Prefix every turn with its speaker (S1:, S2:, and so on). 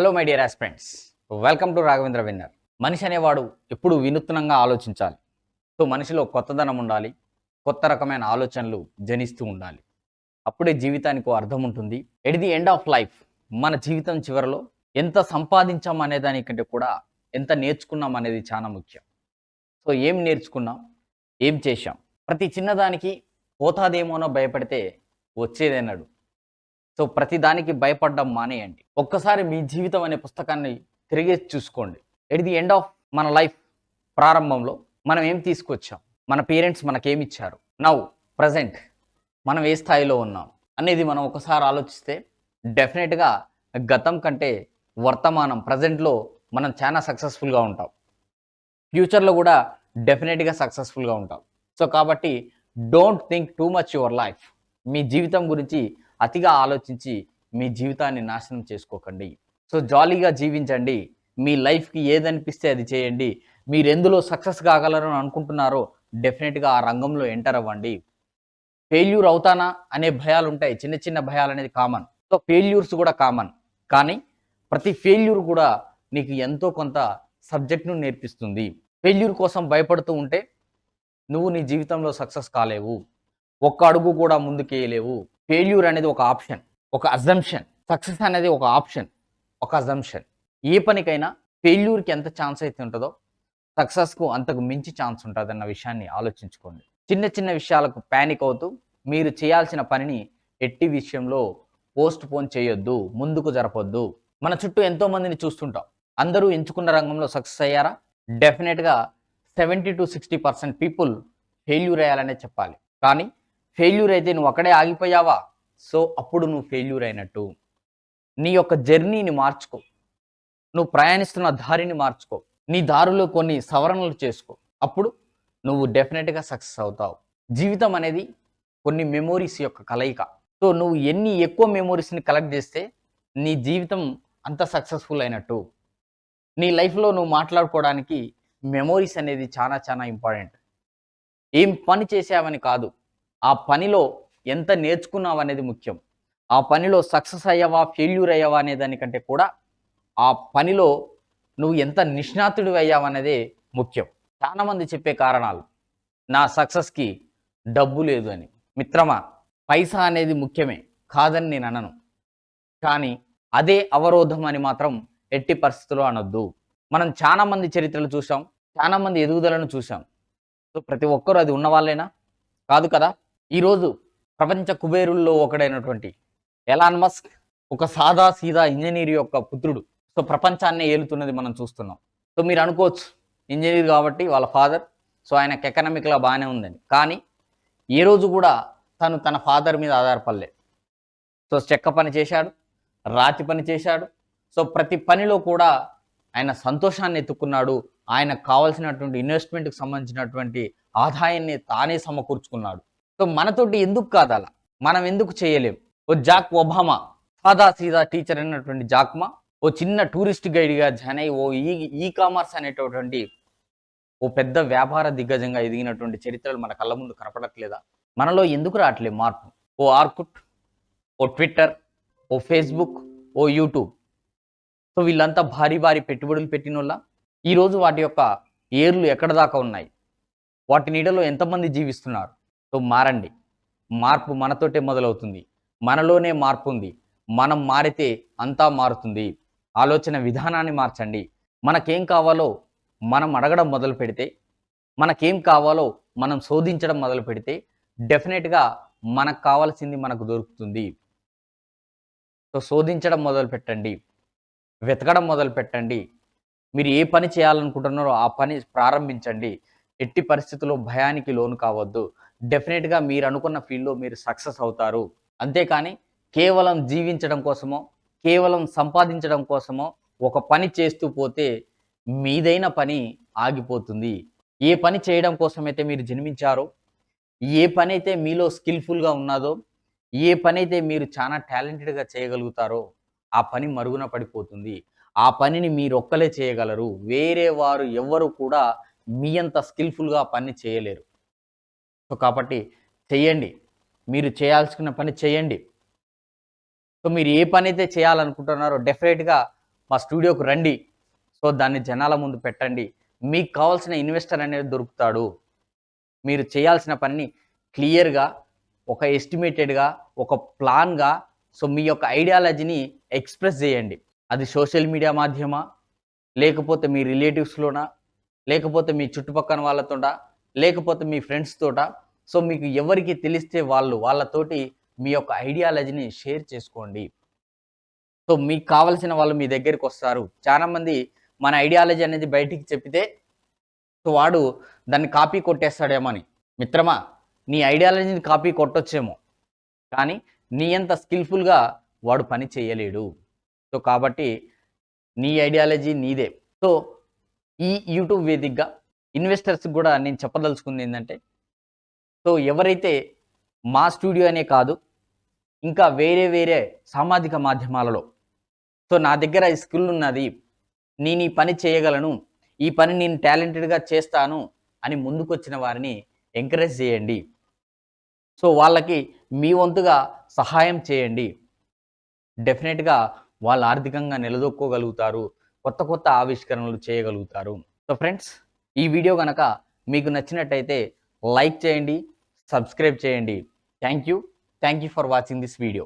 S1: Hello my dear aspirants welcome to Raghavendra winner మనిషి అనేవాడు ఎప్పుడు వినూత్నంగా ఆలోచించాలి. సో మనిషిలో కొత్తదనం ఉండాలి. కొత్త రకమైన ఆలోచనలు జనిస్తూ ఉండాలి. అప్పుడే జీవితానికి అర్థం ఉంటుంది. At the end of life మన జీవితం చివరిలో ఎంత సంపాదించాం అనే దానికంటే కూడా ఎంత నేర్చుకున్నాం అనేది చాలా ముఖ్యం. సో ఏం నేర్చుకున్నాం? ఏం చేశాం? ప్రతి చిన్నదానికి పోతాదేమోనో భయపడితే వచ్చేదన్నాడు సో ప్రతి దానికి భయపడడం మానేయండి. ఒక్కసారి మీ జీవితం అనే పుస్తకాన్ని తిరిగి చూసుకోండి. ఎట్ ది ఎండ్ ఆఫ్ మన లైఫ్ ప్రారంభంలో మనం ఏం తీసుకొచ్చాం? మన పేరెంట్స్ మనకేమిచ్చారు నౌ ప్రజెంట్ మనం ఏ స్థాయిలో ఉన్నాం? అనేది మనం ఒకసారి ఆలోచిస్తే డెఫినెట్గా గతం కంటే వర్తమానం ప్రజెంట్లో మనం చాలా సక్సెస్ఫుల్గా ఉంటాం. ఫ్యూచర్లో కూడా డెఫినెట్గా సక్సెస్ఫుల్గా ఉంటాం. సో కాబట్టి don't think too much your life మీ జీవితం గురించి అతిగా ఆలోచించి మీ జీవితాన్ని నాశనం చేసుకోకండి. సో జాలీగా జీవించండి. మీ లైఫ్కి ఏదనిపిస్తే అది చేయండి. మీరు ఎందులో సక్సెస్ కాగలరని అనుకుంటున్నారో డెఫినెట్గా ఆ రంగంలో ఎంటర్ అవ్వండి. ఫెయిల్యూర్ అవుతానా అనే భయాలు ఉంటాయి చిన్న చిన్న భయాలు అనేది కామన్. సో ఫెయిల్యూర్స్ కూడా కామన్. కానీ ప్రతి ఫెయిల్యూర్ కూడా నీకు ఎంతో కొంత సబ్జెక్ట్ను నేర్పిస్తుంది. ఫెయిల్యూర్ కోసం భయపడుతూ ఉంటే నువ్వు నీ జీవితంలో సక్సెస్ కాలేవు. ఒక్క అడుగు కూడా ముందుకేయలేవు. ఫెయిల్యూర్ అనేది ఒక ఆప్షన్ ఒక అజంప్షన్ సక్సెస్ అనేది ఒక ఆప్షన్ ఒక అజంప్షన్. ఏ పనికైనా ఫెయిల్యూర్కి ఎంత ఛాన్స్ అయితే ఉంటుందో సక్సెస్కు అంతకు మించి ఛాన్స్ ఉంటుంది అన్న విషయాన్ని ఆలోచించుకోండి. చిన్న చిన్న విషయాలకు ప్యానిక్ అవుతూ మీరు చేయాల్సిన పనిని ఎట్టి విషయంలో పోస్ట్ పోన్ చేయొద్దు ముందుకు జరపొద్దు. మన చుట్టూ ఎంతోమందిని చూస్తుంటాం. అందరూ ఎంచుకున్న రంగంలో సక్సెస్ అయ్యారా? డెఫినెట్గా seventy two sixty percent people failure అయ్యాలనే చెప్పాలి. కానీ ఫెయిల్యూర్ అయితే నువ్వు అక్కడే ఆగిపోయావా? సో అప్పుడు నువ్వు ఫెయిల్యూర్ అయినట్టు నీ యొక్క జర్నీని మార్చుకో. నువ్వు ప్రయాణిస్తున్న దారిని మార్చుకో. నీ దారిలో కొన్ని సవరణలు చేసుకో. అప్పుడు నువ్వు డెఫినెట్గా సక్సెస్ అవుతావు. జీవితం అనేది కొన్ని మెమోరీస్ యొక్క కలయిక. సో నువ్వు ఎన్ని ఎక్కువ మెమోరీస్ని కలెక్ట్ చేస్తే నీ జీవితం అంత సక్సెస్ఫుల్ అయినట్టు. నీ లైఫ్లో నువ్వు మాట్లాడుకోవడానికి మెమోరీస్ అనేది చాలా చాలా ఇంపార్టెంట్. ఏం పని చేసావని కాదు. ఆ పనిలో ఎంత నేర్చుకున్నావు అనేది ముఖ్యం. ఆ పనిలో సక్సెస్ అయ్యావా ఫెయిల్యూర్ అయ్యావా అనే దానికంటే కూడా ఆ పనిలో నువ్వు ఎంత నిష్ణాతుడు అయ్యావనేదే ముఖ్యం. చాలామంది చెప్పే కారణాలు నా సక్సెస్కి డబ్బు లేదు అని. మిత్రమా పైసా అనేది ముఖ్యమే కాదని నేను అనను. కానీ అదే అవరోధం అని మాత్రం ఎట్టి పరిస్థితుల్లో అనొద్దు. మనం చాలా మంది చరిత్రలు చూసాం చాలా మంది ఎదుగుదలను చూసాం సో ప్రతి ఒక్కరూ అది ఉన్నవాళ్ళేనా? కాదు కదా? ఈరోజు ప్రపంచ కుబేరుల్లో ఒకడైనటువంటి ఎలాన్ మస్క్ ఒక సాదా సీదా ఇంజనీర్ యొక్క పుత్రుడు. సో ప్రపంచాన్ని ఏలుతున్నది మనం చూస్తున్నాం. సో మీరు అనుకోవచ్చు ఇంజనీర్ కాబట్టి వాళ్ళ ఫాదర్ సో ఆయనకు ఎకనామిక్లా బాగానే ఉందని. కానీ ఏ రోజు కూడా తను తన ఫాదర్ మీద ఆధారపడలే సో చెక్క పని చేశాడు రాతి పని చేశాడు. సో ప్రతి పనిలో కూడా ఆయన సంతోషాన్ని ఎత్తుకున్నాడు. ఆయనకు కావాల్సినటువంటి ఇన్వెస్ట్మెంట్కి సంబంధించినటువంటి ఆదాయాన్ని తానే సమకూర్చుకున్నాడు. సో మనతోటి ఎందుకు కాదు అలా? మనం ఎందుకు చేయలేం? ఓ జాక్ ఒబామా సాదా సీదా టీచర్ అయినటువంటి జాక్మా ఓ చిన్న టూరిస్ట్ గైడ్గా జాయిన్ అయ్యి ఓ ఈ ఈ కామర్స్ అనేటటువంటి ఓ పెద్ద వ్యాపార దిగ్గజంగా ఎదిగినటువంటి చరిత్రలు మన కళ్ళ ముందు కనపడట్లేదా? మనలో ఎందుకు రావట్లేదు మార్పు? ఓ ఆర్కుట్ ఓ ట్విట్టర్ ఓ ఫేస్బుక్ ఓ యూట్యూబ్. సో వీళ్ళంతా భారీ భారీ పెట్టుబడులు పెట్టిన వాళ్ళ ఈరోజు వాటి యొక్క ఏర్లు ఎక్కడ దాకా ఉన్నాయి? వాటి నీడలో ఎంతమంది జీవిస్తున్నారు? సో మారండి. మార్పు మనతోటే మొదలవుతుంది. మనలోనే మార్పు ఉంది మనం మారితే అంతా మారుతుంది. ఆలోచన విధానాన్ని మార్చండి. మనకేం కావాలో మనం అడగడం మొదలు పెడితే మనకేం కావాలో మనం శోధించడం మొదలు పెడితే డెఫినెట్గా మనకు కావాల్సింది మనకు దొరుకుతుంది. సో శోధించడం మొదలు పెట్టండి. వెతకడం మొదలు పెట్టండి. మీరు ఏ పని చేయాలనుకుంటున్నారో ఆ పని ప్రారంభించండి. ఎట్టి పరిస్థితుల్లో భయానికి లోను కావద్దు. డెఫినెట్గా మీరు అనుకున్న ఫీల్డ్లో మీరు సక్సెస్ అవుతారు. అంతేకాని కేవలం జీవించడం కోసమో కేవలం సంపాదించడం కోసమో ఒక పని చేస్తూ పోతే మీదైన పని ఆగిపోతుంది. ఏ పని చేయడం కోసమైతే మీరు జన్మించారో ఏ పని అయితే మీలో స్కిల్ఫుల్గా ఉన్నదో ఏ పని అయితే మీరు చాలా టాలెంటెడ్గా చేయగలుగుతారో ఆ పని మరుగున పడిపోతుంది. ఆ పనిని మీరు ఒక్కలే చేయగలరు. వేరే వారు ఎవ్వరు కూడా మీ అంత స్కిల్ఫుల్గా పని చేయలేరు. సో కాబట్టి చేయండి మీరు చేయాల్సిన పని చేయండి సో మీరు ఏ పని అయితే చేయాలనుకుంటున్నారో డెఫినెట్గా మా స్టూడియోకు రండి. సో దాన్ని జనాల ముందు పెట్టండి. మీకు కావాల్సిన ఇన్వెస్టర్ అనేది దొరుకుతాడు. మీరు చేయాల్సిన పనిని క్లియర్గా ఒక ఎస్టిమేటెడ్గా ఒక ప్లాన్గా సో మీ యొక్క ఐడియాలజీని ఎక్స్ప్రెస్ చేయండి. అది సోషల్ మీడియా మాధ్యమా? లేకపోతే మీ రిలేటివ్స్లోనా? లేకపోతే మీ చుట్టుపక్కల వాళ్ళతోనా? లేకపోతే మీ ఫ్రెండ్స్ తోట. సో మీకు ఎవరికి తెలిస్తే వాళ్ళు వాళ్ళతోటి మీ యొక్క ఐడియాలజీని షేర్ చేసుకోండి. సో మీకు కావలసిన వాళ్ళు మీ దగ్గరికి వస్తారు. చాలామంది మన ఐడియాలజీ అనేది బయటికి చెప్పితే సో వాడు దాన్ని కాపీ కొట్టేస్తాడేమని మిత్రమా నీ ఐడియాలజీని కాపీ కొట్టొచ్చేమో. కానీ నీ అంత స్కిల్ఫుల్గా వాడు పని చేయలేడు. సో కాబట్టి నీ ఐడియాలజీ నీదే. సో ఈ యూట్యూబ్ వేదికగా ఇన్వెస్టర్స్ కూడా నేను చెప్పదలుచుకుంది ఏంటంటే సో ఎవరైతే మా స్టూడియో అనే కాదు ఇంకా వేరే వేరే సామాజిక మాధ్యమాలలో సో నా దగ్గర ఈ స్కిల్ ఉన్నది నేను ఈ పని చేయగలను ఈ పని నేను టాలెంటెడ్గా చేస్తాను అని ముందుకొచ్చిన వారిని ఎంకరేజ్ చేయండి. సో వాళ్ళకి మీ వంతుగా సహాయం చేయండి. డెఫినెట్గా వాళ్ళు ఆర్థికంగా నిలదొక్కోగలుగుతారు కొత్త కొత్త ఆవిష్కరణలు చేయగలుగుతారు. సో ఫ్రెండ్స్ ఈ వీడియో కనుక మీకు నచ్చినట్టయితే లైక్ చేయండి సబ్స్క్రైబ్ చేయండి. Thank you thank you for watching this video